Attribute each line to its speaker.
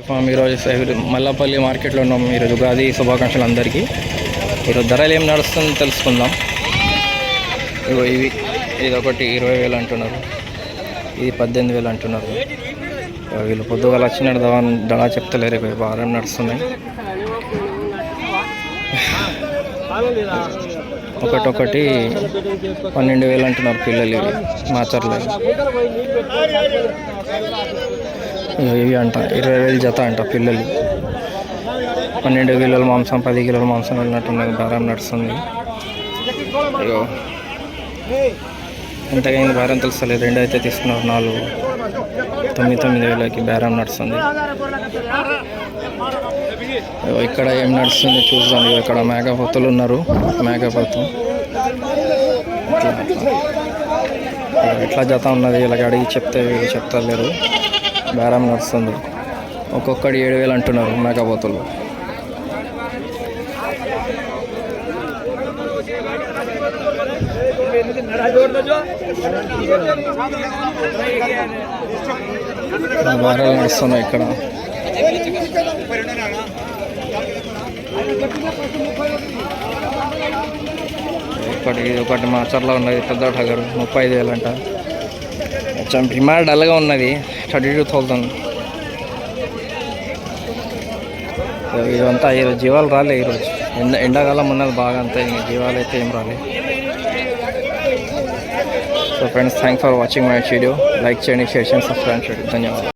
Speaker 1: Form ఈరోజు మల్లపల్లి మార్కెట్లో ఉన్నాం. ఈరోజు ఉగాది శుభాకాంక్షలు అందరికీ. ఈరోజు ధరలు ఏం నడుస్తుందో తెలుసుకుందాం. ఇగో ఇవి ఇది ఒకటి ఇరవై వేలు అంటున్నారు. ఇది పద్దెనిమిది వేలు అంటున్నారు. వీళ్ళు పొద్దుగాల వచ్చిన దవా దళా చెప్తలేరు. ఇవి వారం నడుస్తున్నాయి. ఒకటొకటి పన్నెండు వేలు అంటున్నారు పిల్లలు ఇవి మాచర్లు ఇవి అంట ఇరవై వేలు జత అంట పిల్లలు. పన్నెండు కిలోల మాంసం పది కిలోల మాంసం వెళ్ళినట్టున్నది బేరం నడుస్తుంది. ఇగో. ఎంతకైంది బేరం తెలుస్తలేదు రెండు అయితే తీసుకున్నారు నాలుగు. తొమ్మిది తొమ్మిది వేలకి బేరం నడుస్తుంది. ఇక్కడ ఏం నడుస్తుంది చూద్దాం ఇక్కడ మేకపోతులు ఉన్నారు మేకపోతు ఇట్లా. అట్లా. ఇగో ఎట్లా జత ఉన్నది ఇలాగ అడిగి చెప్తే చెప్తలేరు. బేరం నడుస్తుంది. ఒక్కొక్కటి ఏడు వేలు అంటున్నారు మేకపోతులు. బేరాలు నడుస్తున్నాయి ఇక్కడ. ఒకటి ఒకటి మా మాచర్లో ఉన్నది పెద్ద గారు ముప్పై ఐదు వేలు అంట కొంచెం డిమాండ్ డల్గా ఉన్నది. థర్టీ టూ థౌజండ్ ఇదంతా ఈరోజు జీవాలు రాలే ఈరోజు ఎండ ఎండాకాలం ఉన్నది బాగా అంతా ఇంకా జీవాలు అయితే ఏం రాలే. So friends thanks for watching my video like చేయండి షేర్ చేయండి సబ్స్క్రైబ్ చేయండి. ధన్యవాదాలు.